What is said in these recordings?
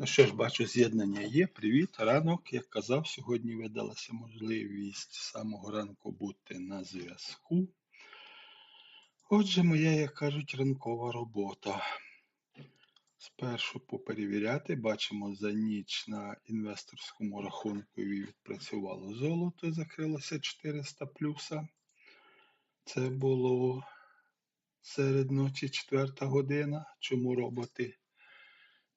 Ну що ж, бачу, з'єднання є. Привіт, ранок. Як казав, сьогодні видалася можливість з самого ранку бути на зв'язку. Отже, моя, як кажуть, ранкова робота. Спершу поперевіряти, бачимо, за ніч на інвесторському рахунку відпрацювало золото, закрилося 400 плюса. Це було серед ночі 4 година. Чому роботи?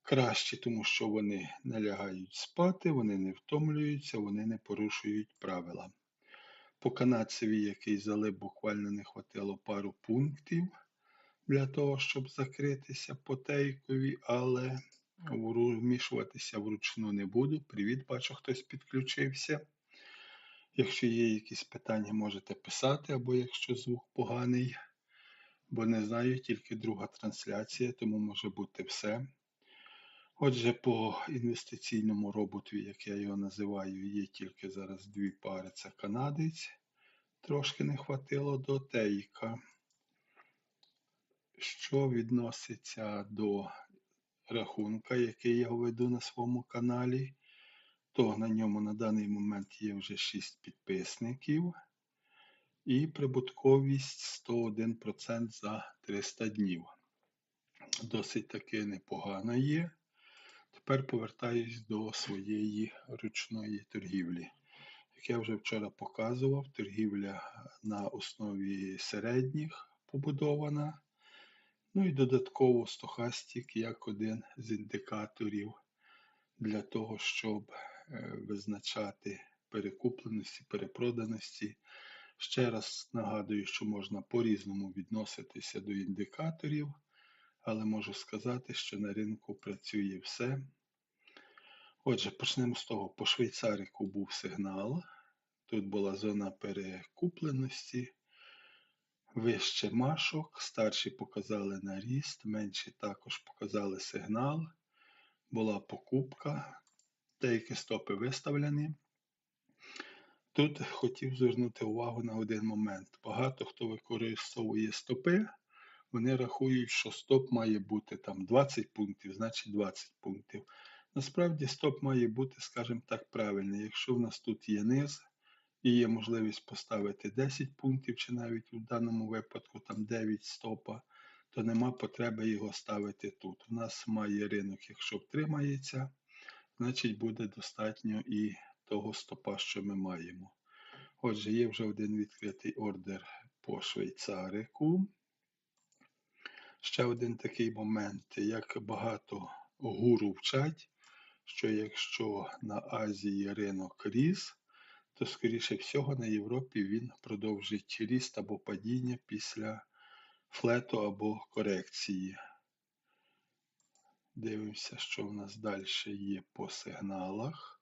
Кращі, тому що вони не лягають спати, вони не втомлюються, вони не порушують правила. По канадцеві, який залив, буквально не хватило пару пунктів для того, щоб закритися по тейкові, але вмішуватися вручну не буду. Привіт, бачу, хтось підключився. Якщо є якісь питання, можете писати, або якщо звук поганий, бо не знаю, тільки друга трансляція, тому може бути все. Отже, по інвестиційному роботу, як я його називаю, є тільки зараз дві пари. Це канадець. Трошки не хватило до тейка. Що відноситься до рахунка, який я веду на своєму каналі, то на ньому на даний момент є вже 6 підписників. І прибутковість 101% за 300 днів. Досить таки непогано є. Тепер повертаюсь до своєї ручної торгівлі. Як я вже вчора показував, торгівля на основі середніх побудована. Ну і додатково стохастик як один з індикаторів для того, щоб е, визначати перекупленості, перепроданості. Ще раз нагадую, що можна по-різному відноситися до індикаторів але можу сказати, що на ринку працює все. Отже, почнемо з того, по швейцарику був сигнал. Тут була зона перекупленості, вище машок, старші показали на ріст, менші також показали сигнал. Була покупка, деякі стопи виставлені. Тут хотів звернути увагу на один момент. Багато хто використовує стопи вони рахують, що стоп має бути там 20 пунктів, значить 20 пунктів. Насправді стоп має бути, скажімо так, правильний. Якщо в нас тут є низ і є можливість поставити 10 пунктів, чи навіть у даному випадку там 9 стопа, то нема потреби його ставити тут. У нас має ринок, якщо втримається, значить буде достатньо і того стопа, що ми маємо. Отже, є вже один відкритий ордер по швейцарику. Ще один такий момент, як багато гуру вчать, що якщо на Азії ринок ріс, то, скоріше всього, на Європі він продовжить ріст або падіння після флету або корекції. Дивимося, що в нас далі є по сигналах.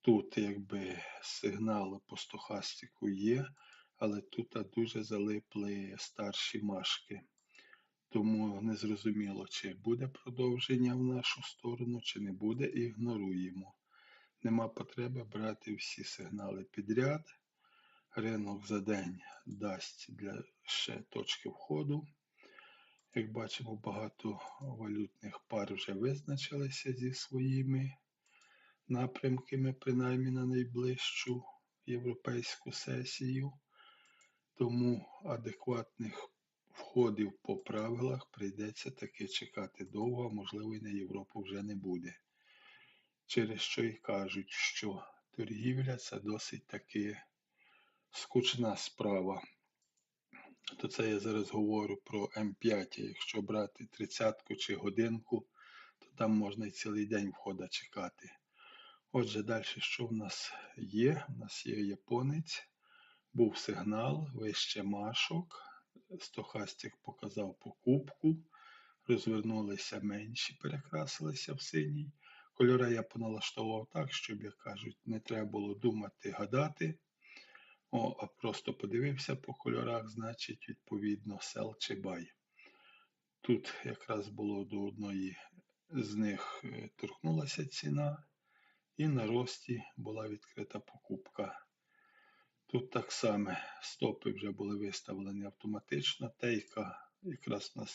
Тут, якби сигнал по стохастику є, але тут дуже залипли старші машки. Тому не зрозуміло, чи буде продовження в нашу сторону, чи не буде, ігноруємо. Нема потреби брати всі сигнали підряд. Ринок за день дасть для ще точки входу. Як бачимо, багато валютних пар вже визначилися зі своїми напрямками, принаймні на найближчу європейську сесію. Тому адекватних входів по правилах прийдеться таки чекати довго, а можливо і на Європу вже не буде. Через що й кажуть, що торгівля це досить таки скучна справа. То це я зараз говорю про М5. Якщо брати тридцятку чи годинку, то там можна і цілий день входа чекати. Отже, далі, що в нас є? У нас є японець, був сигнал, вище машок. Стохастик показав покупку, розвернулися менші, перекрасилися в синій. Кольори я поналаштував так, щоб, як кажуть, не треба було думати, гадати. О, А просто подивився по кольорах, значить, відповідно, сел чи бай. Тут якраз було до одної з них е, торкнулася ціна, і на рості була відкрита покупка. Тут так само стопи вже були виставлені автоматично. Тейка якраз на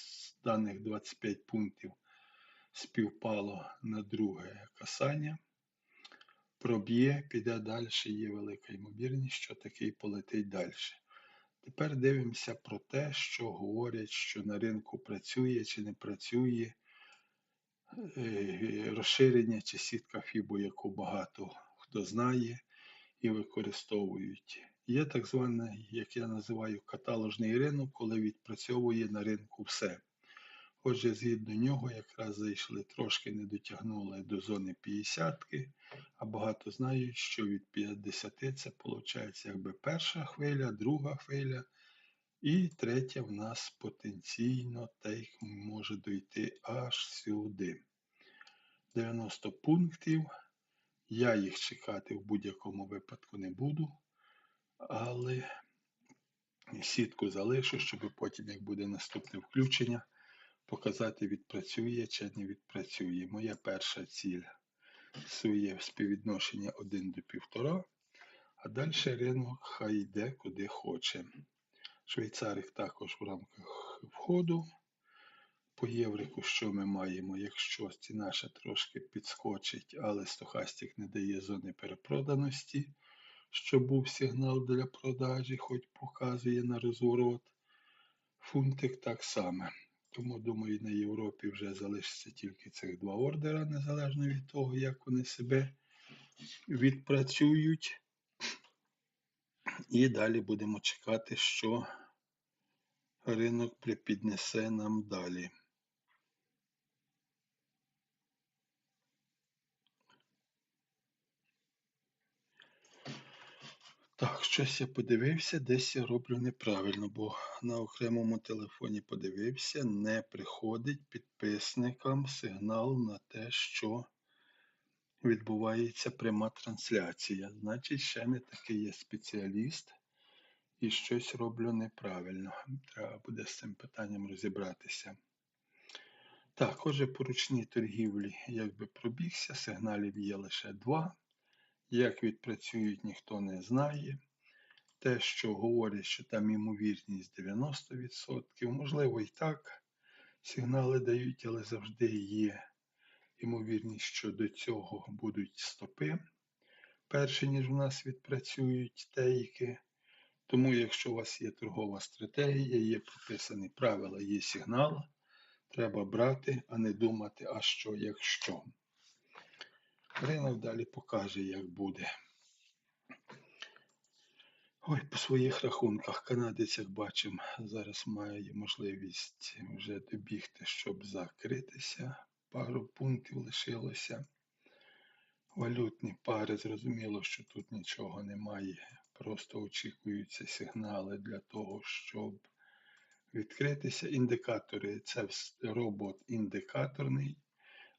даних 25 пунктів співпало на друге касання. Проб'є, піде далі, є велика ймовірність, що такий полетить далі. Тепер дивимося про те, що говорять, що на ринку працює чи не працює е, розширення чи сітка Фібо, яку багато хто знає і використовують. Є так званий, як я називаю, каталожний ринок, коли відпрацьовує на ринку все. Отже, згідно нього, якраз зайшли трошки не дотягнули до зони 50, а багато знають, що від 50 це виходить якби перша хвиля, друга хвиля, і третя в нас потенційно тейк може дойти аж сюди. 90 пунктів. Я їх чекати в будь-якому випадку не буду, але сітку залишу, щоб потім, як буде наступне включення, показати, відпрацює чи не відпрацює. Моя перша ціль своє співвідношення 1 до 1,5, а далі ринок хай йде куди хоче. Швейцарик також в рамках входу. По єврику, що ми маємо, якщо ціна ще трошки підскочить, але стохастик не дає зони перепроданості, що був сигнал для продажі, хоч показує на розворот. Фунтик так само. Тому, думаю, на Європі вже залишиться тільки цих два ордера, незалежно від того, як вони себе відпрацюють. І далі будемо чекати, що ринок припіднесе нам далі. Так, щось я подивився, десь я роблю неправильно, бо на окремому телефоні подивився, не приходить підписникам сигнал на те, що відбувається пряма трансляція. Значить, ще не такий є спеціаліст і щось роблю неправильно. Треба буде з цим питанням розібратися. Так, отже, по ручній торгівлі якби пробігся, сигналів є лише два. Як відпрацюють, ніхто не знає. Те, що говорять, що там ймовірність 90%, можливо, і так. Сигнали дають, але завжди є ймовірність, що до цього будуть стопи, перше, ніж в нас відпрацюють тейки. Тому, якщо у вас є торгова стратегія, є прописані правила, є сигнал, треба брати, а не думати, а що, якщо. Ринок далі покаже, як буде. Ой, по своїх рахунках канадець, як бачимо, зараз має можливість вже добігти, щоб закритися. Пару пунктів лишилося. Валютні пари, зрозуміло, що тут нічого немає. Просто очікуються сигнали для того, щоб відкритися. Індикатори це робот індикаторний.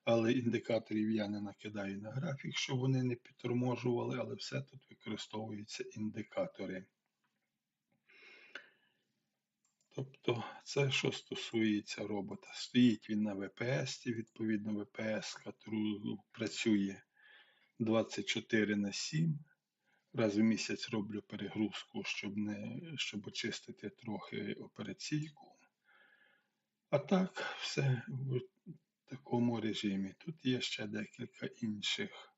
Але індикаторів я не накидаю на графік, щоб вони не підторможували, але все тут використовуються індикатори. Тобто це, що стосується робота. Стоїть він на ВПС, відповідно, ВПС працює 24 на 7. Раз в місяць роблю перегрузку, щоб не, щоб очистити трохи операційку. А так, все такому режимі. Тут є ще декілька інших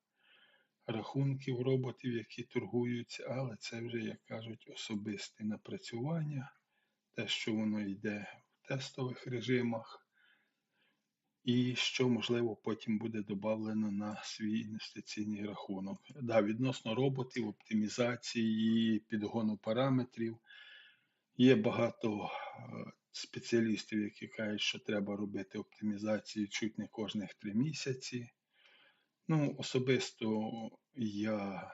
рахунків роботів, які торгуються, але це вже, як кажуть, особисте напрацювання, те, що воно йде в тестових режимах, і що, можливо, потім буде додано на свій інвестиційний рахунок. Да, Відносно роботів, оптимізації, підгону параметрів. Є багато е, спеціалістів, які кажуть, що треба робити оптимізацію чуть не кожних три місяці. Ну, особисто я,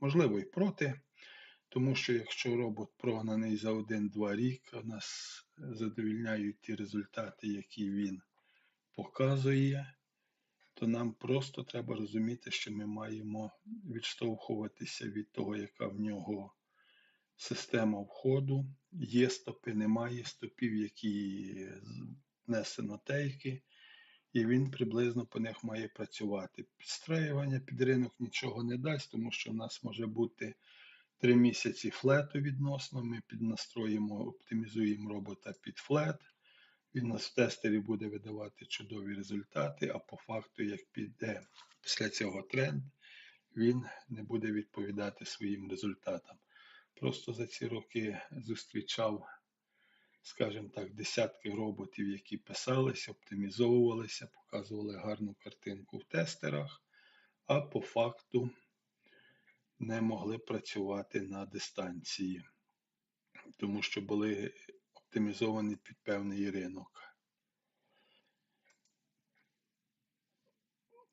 можливо, і проти, тому що якщо робот прогнаний за один-два рік, нас задовільняють ті результати, які він показує, то нам просто треба розуміти, що ми маємо відштовхуватися від того, яка в нього система входу, є стопи, немає стопів, які внесено тейки, і він приблизно по них має працювати. Підстраювання під ринок нічого не дасть, тому що в нас може бути 3 місяці флету відносно. Ми піднастроїмо, оптимізуємо робота під флет. Він нас в тестері буде видавати чудові результати, а по факту, як піде після цього тренд, він не буде відповідати своїм результатам. Просто за ці роки зустрічав, скажімо так, десятки роботів, які писалися, оптимізовувалися, показували гарну картинку в тестерах, а по факту не могли працювати на дистанції, тому що були оптимізовані під певний ринок.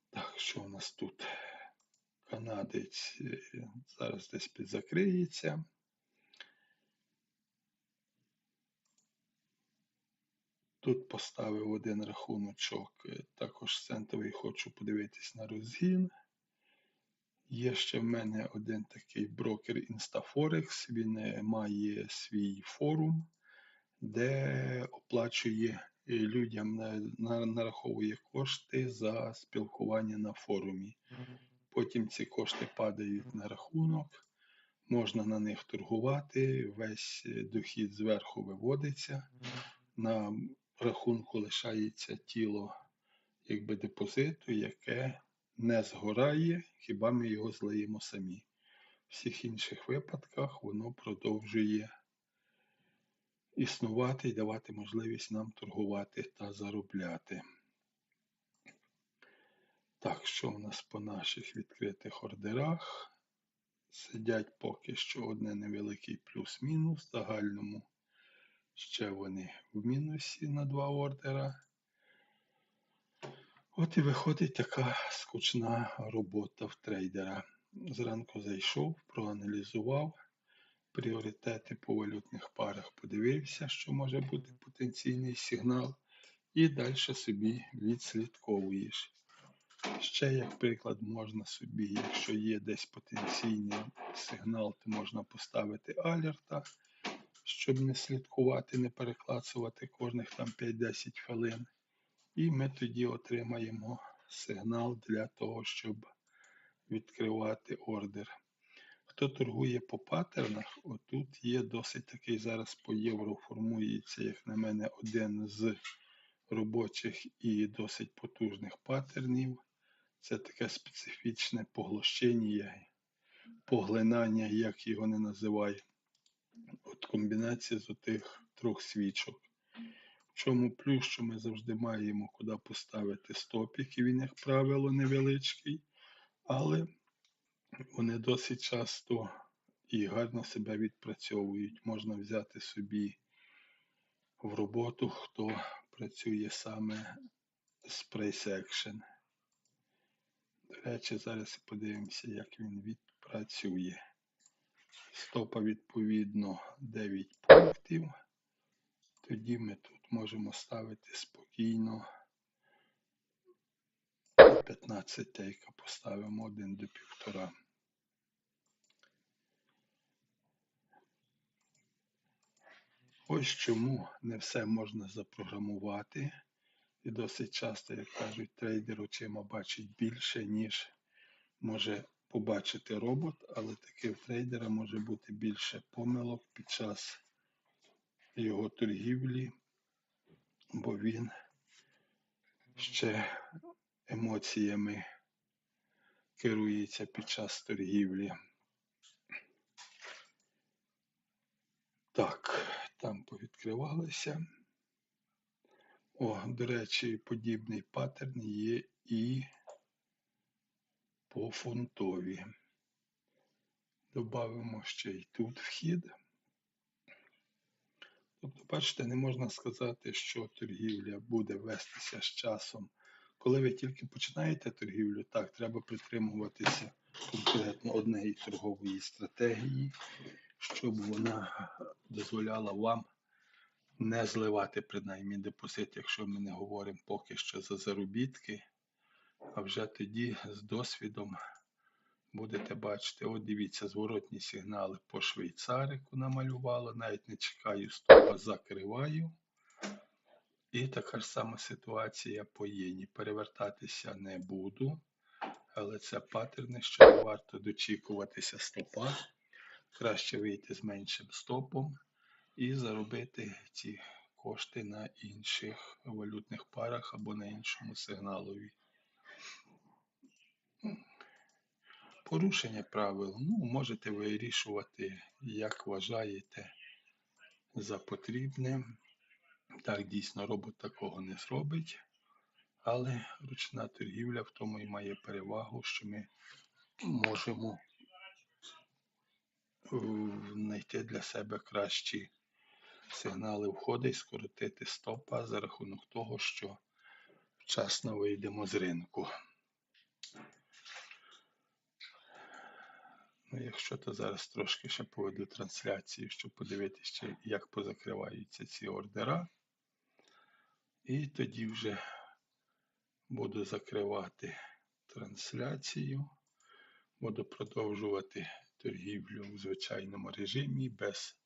Так, що у нас тут? Канадець е, зараз десь підзакриється. Тут поставив один рахуночок, е, також центовий, хочу подивитись на розгін. Є ще в мене один такий брокер Instaforex, він е, має свій форум, де оплачує е, людям, на- на- нараховує кошти за спілкування на форумі. Потім ці кошти падають на рахунок, можна на них торгувати, весь дохід зверху виводиться. На рахунку лишається тіло якби депозиту, яке не згорає, хіба ми його злиємо самі. В всіх інших випадках воно продовжує існувати і давати можливість нам торгувати та заробляти. Так, що в нас по наших відкритих ордерах? Сидять поки що одне невеликий плюс-мінус. В загальному ще вони в мінусі на два ордера. От і виходить така скучна робота в трейдера. Зранку зайшов, проаналізував пріоритети по валютних парах, подивився, що може бути потенційний сигнал, і далі собі відслідковуєш. Ще, як приклад, можна собі, якщо є десь потенційний сигнал, то можна поставити алерта, щоб не слідкувати, не переклацувати кожних там 5-10 хвилин. І ми тоді отримаємо сигнал для того, щоб відкривати ордер. Хто торгує по паттернах, отут є досить такий зараз по євро формується, як на мене, один з робочих і досить потужних паттернів. Це таке специфічне поглощення, поглинання, як його не називай. От комбінація з отих трьох свічок. В чому плюс, що ми завжди маємо куди поставити стопік, і він, як правило, невеличкий, але вони досить часто і гарно себе відпрацьовують. Можна взяти собі в роботу, хто працює саме з Price Action. До речі, зараз подивимося, як він відпрацює. Стопа відповідно 9 пунктів. Тоді ми тут можемо ставити спокійно 15 тейка, поставимо 1 до 1,5. Ось чому не все можна запрограмувати. І досить часто, як кажуть, трейдер очима бачить більше, ніж може побачити робот, але таки в трейдера може бути більше помилок під час його торгівлі, бо він ще емоціями керується під час торгівлі. Так, там повідкривалися. О, до речі, подібний паттерн є і по фунтові. Добавимо ще й тут вхід. Тобто, бачите, не можна сказати, що торгівля буде вестися з часом. Коли ви тільки починаєте торгівлю, так, треба притримуватися конкретно однієї торгової стратегії, щоб вона дозволяла вам не зливати принаймні депозит, якщо ми не говоримо поки що за заробітки, а вже тоді з досвідом будете бачити, от дивіться, зворотні сигнали по швейцарику намалювало, навіть не чекаю стопа, закриваю. І така ж сама ситуація по єні. Перевертатися не буду, але це паттерни, що варто дочікуватися стопа. Краще вийти з меншим стопом і заробити ці кошти на інших валютних парах або на іншому сигналові. Порушення правил. Ну, можете вирішувати, як вважаєте за потрібне. Так, дійсно, робот такого не зробить, але ручна торгівля в тому і має перевагу, що ми можемо знайти для себе кращі сигнали входу і скоротити стопа за рахунок того, що вчасно вийдемо з ринку. Ну, якщо то зараз трошки ще поведу трансляцію, щоб подивитися, як позакриваються ці ордера. І тоді вже буду закривати трансляцію. Буду продовжувати торгівлю в звичайному режимі без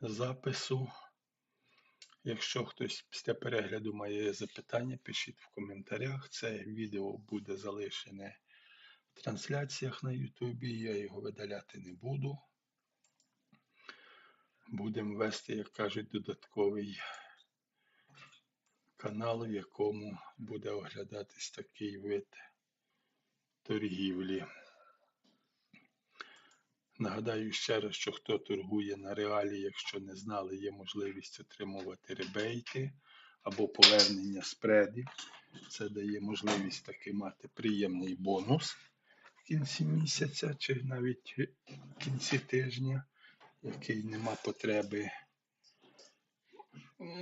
запису. Якщо хтось після перегляду має запитання, пишіть в коментарях. Це відео буде залишене трансляціях на Ютубі. Я його видаляти не буду. Будемо вести, як кажуть, додатковий канал, в якому буде оглядатись такий вид торгівлі. Нагадаю ще раз, що хто торгує на реалі, якщо не знали, є можливість отримувати ребейти або повернення спредів. Це дає можливість таки мати приємний бонус кінці місяця чи навіть в кінці тижня, який нема потреби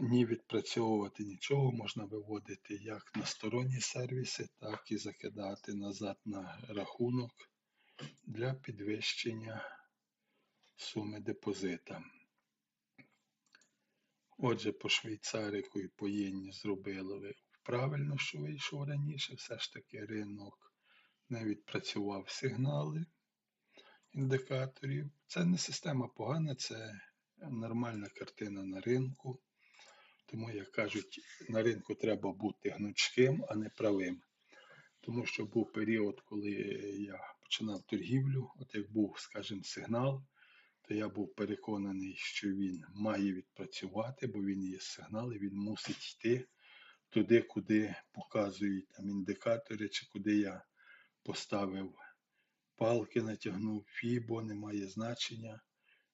ні відпрацьовувати нічого, можна виводити як на сторонні сервіси, так і закидати назад на рахунок для підвищення суми депозита. Отже, по швейцарику і по єні зробили ви правильно, що вийшов раніше. Все ж таки ринок не відпрацював сигнали індикаторів. Це не система погана, це нормальна картина на ринку. Тому, як кажуть, на ринку треба бути гнучким, а не правим. Тому що був період, коли я починав торгівлю, от як був, скажімо, сигнал, то я був переконаний, що він має відпрацювати, бо він є сигнал, і він мусить йти туди, куди показують там індикатори, чи куди я поставив палки, натягнув фібо, немає значення.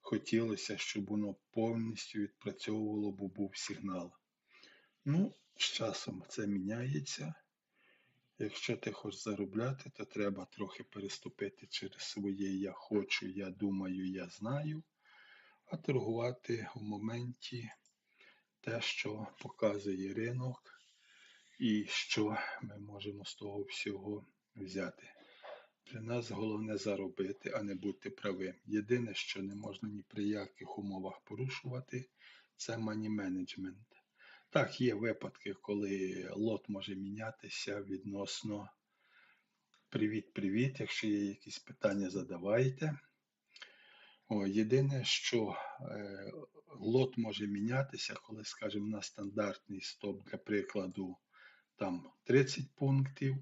Хотілося, щоб воно повністю відпрацьовувало, бо був сигнал. Ну, з часом це міняється. Якщо ти хочеш заробляти, то треба трохи переступити через своє я хочу, я думаю, я знаю, а торгувати в моменті те, що показує ринок, і що ми можемо з того всього взяти. Для нас головне заробити, а не бути правим. Єдине, що не можна ні при яких умовах порушувати, це мані менеджмент. Так, є випадки, коли лот може мінятися відносно привіт-привіт. Якщо є якісь питання, задавайте. О, Єдине, що е, лот може мінятися, коли, скажімо, на стандартний стоп, для прикладу, там 30 пунктів,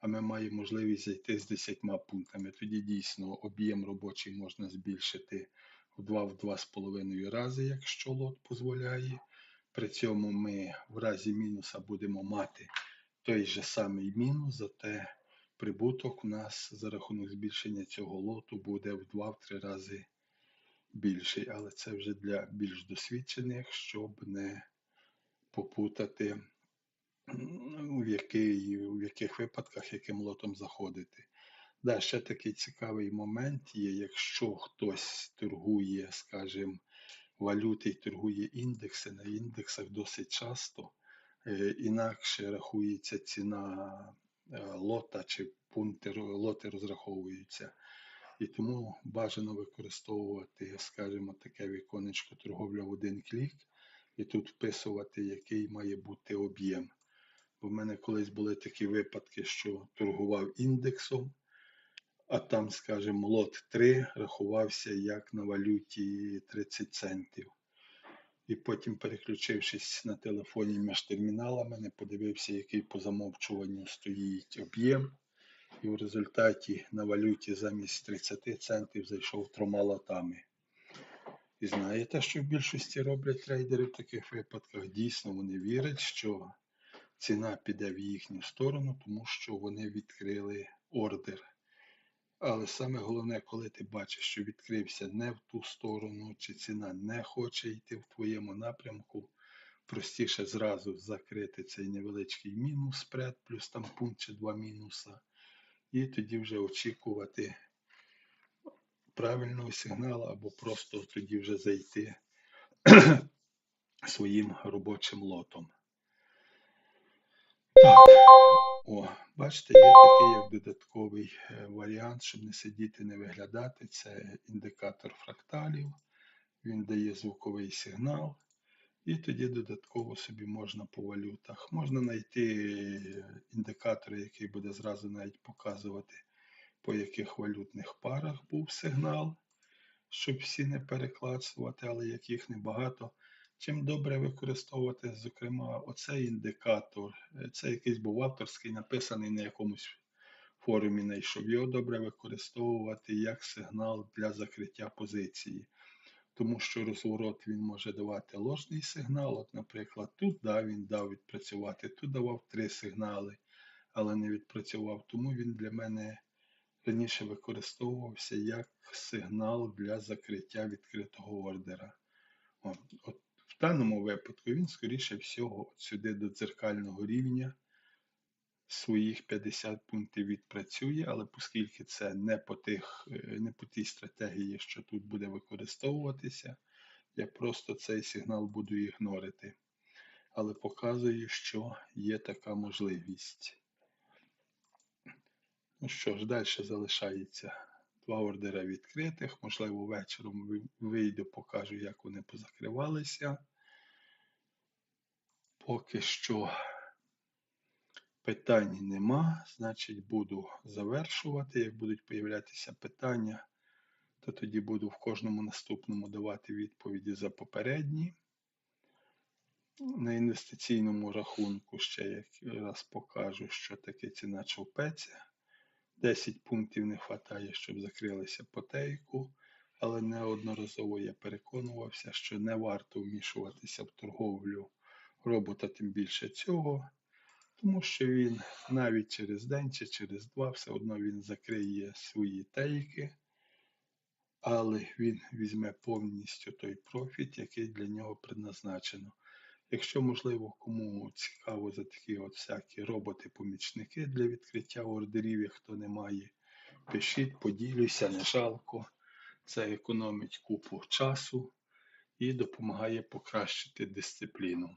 а ми маємо можливість зайти з 10 пунктами. Тоді дійсно об'єм робочий можна збільшити в 2-2,5 рази, якщо лот дозволяє. При цьому ми в разі мінуса будемо мати той же самий мінус, зате прибуток у нас за рахунок збільшення цього лоту буде в 2-3 рази більший. Але це вже для більш досвідчених, щоб не попутати, в, який, в яких випадках яким лотом заходити. Да, ще такий цікавий момент є, якщо хтось торгує, скажімо, валюти і торгує індекси. На індексах досить часто е, інакше рахується ціна е, лота чи пункти лоти розраховуються. І тому бажано використовувати, скажімо, таке віконечко торговля в один клік, і тут вписувати, який має бути об'єм. Бо в мене колись були такі випадки, що торгував індексом а там, скажімо, лот 3 рахувався як на валюті 30 центів. І потім, переключившись на телефоні між терміналами, не подивився, який по замовчуванню стоїть об'єм. І в результаті на валюті замість 30 центів зайшов трьома лотами. І знаєте, що в більшості роблять трейдери в таких випадках? Дійсно, вони вірять, що ціна піде в їхню сторону, тому що вони відкрили ордер. Але саме головне, коли ти бачиш, що відкрився не в ту сторону, чи ціна не хоче йти в твоєму напрямку, простіше зразу закрити цей невеличкий мінус спред, плюс там пункт чи два мінуса, і тоді вже очікувати правильного сигналу або просто тоді вже зайти своїм робочим лотом. О, бачите, є такий як додатковий е, варіант, щоб не сидіти, не виглядати. Це індикатор фракталів. Він дає звуковий сигнал. І тоді додатково собі можна по валютах. Можна знайти е, індикатор, який буде зразу навіть показувати, по яких валютних парах був сигнал, щоб всі не переклацувати, але яких небагато. Чим добре використовувати, зокрема, оцей індикатор, е, це якийсь був авторський, написаний на якомусь форумі, знайшов. Його добре використовувати як сигнал для закриття позиції. Тому що розворот він може давати ложний сигнал. От, наприклад, тут да, він дав відпрацювати, тут давав три сигнали, але не відпрацював. Тому він для мене раніше використовувався як сигнал для закриття відкритого ордера. От, от в даному випадку він, скоріше всього, от сюди до дзеркального рівня своїх 50 пунктів відпрацює, але оскільки це не по, тих, е, не по тій стратегії, що тут буде використовуватися, я просто цей сигнал буду ігнорити. Але показую, що є така можливість. Ну що ж, далі залишається два відкритих. Можливо, вечором вийду, покажу, як вони позакривалися. Поки що питань нема, значить буду завершувати. Як будуть появлятися питання, то тоді буду в кожному наступному давати відповіді за попередні. На інвестиційному рахунку ще раз покажу, що таке ціна човпеця. 10 пунктів не вистачає, щоб закрилися потейку, але неодноразово я переконувався, що не варто вмішуватися в торговлю робота, тим більше цього, тому що він навіть через день чи через два все одно він закриє свої тейки, але він візьме повністю той профіт, який для нього предназначено. Якщо, можливо, кому цікаво за такі от всякі роботи-помічники для відкриття ордерів, як хто не має, пишіть, поділюся, не жалко. Це економить купу часу і допомагає покращити дисципліну.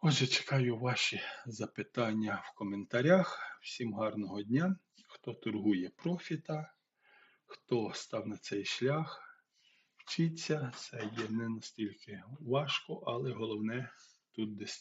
Отже, чекаю ваші запитання в коментарях. Всім гарного дня. Хто торгує профіта, хто став на цей шлях, вчіться. Це є не настільки важко, але головне тут дисципліна.